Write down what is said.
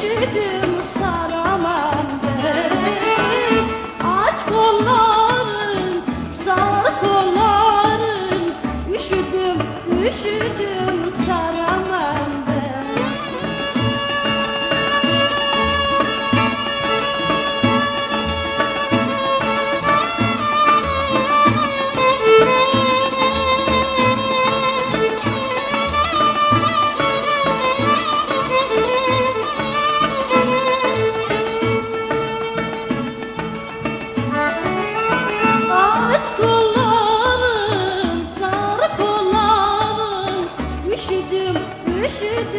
üşüdüm saramam ben. Aç kolların, sar kolların Üşüdüm, üşüdüm.